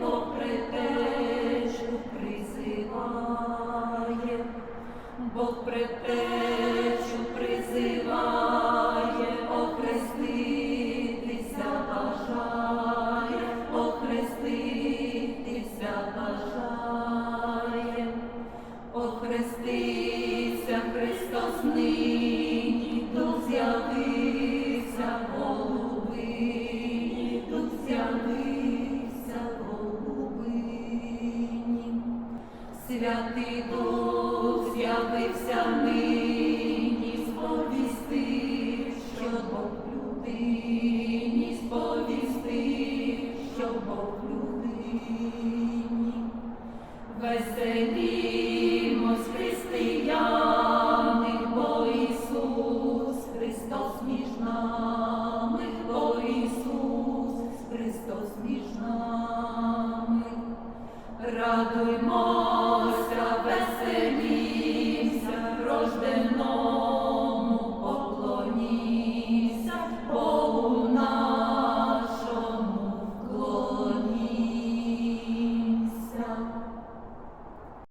Попри течу призиває. Бог притечу Святий Дух з'явився нині, сповісти, що Бог людині, сповісти, що Бог людині, веселімось християни, бо Ісус, Христос між нами, бо Ісус, Христос між нами, радуймо.